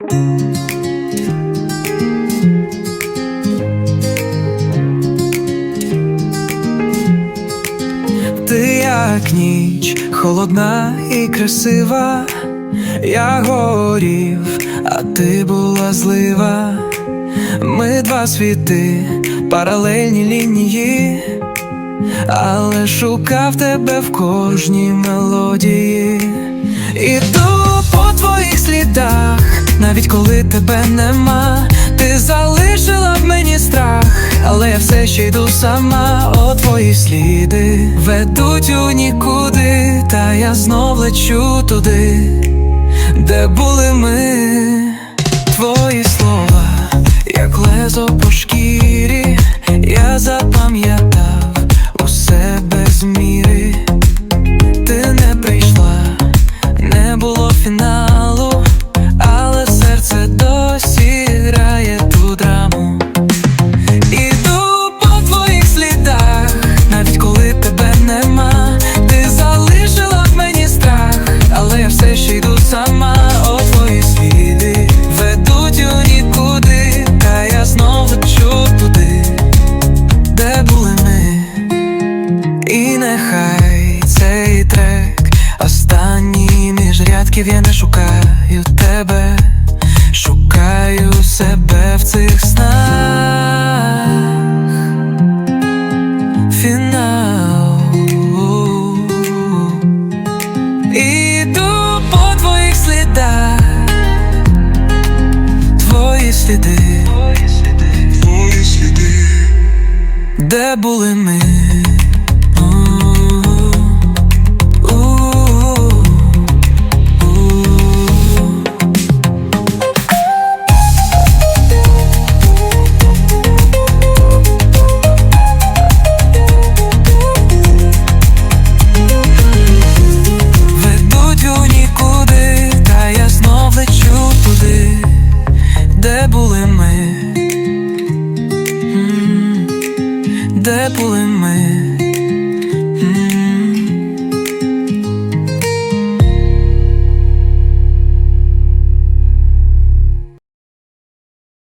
Ти як ніч, холодна і красива, я горів, а ти була злива. Ми два світи, паралельні лінії, але шукав тебе в кожній мелодії. Слідах, навіть коли тебе нема, ти залишила в мені страх, але я все ще йду сама, о твої сліди ведуть у нікуди, та я знов лечу туди, де були ми, твої слова, як лезо по шкірі, я запам'ятав усе без міри. Ти не прийшла, не було фіналу, І нехай цей трек останній між рядків я не шукаю тебе, шукаю себе в цих снах. Фінал. Іду по твоїх слідах, твої сліди, Твої сліди, де були ми. they're pulling with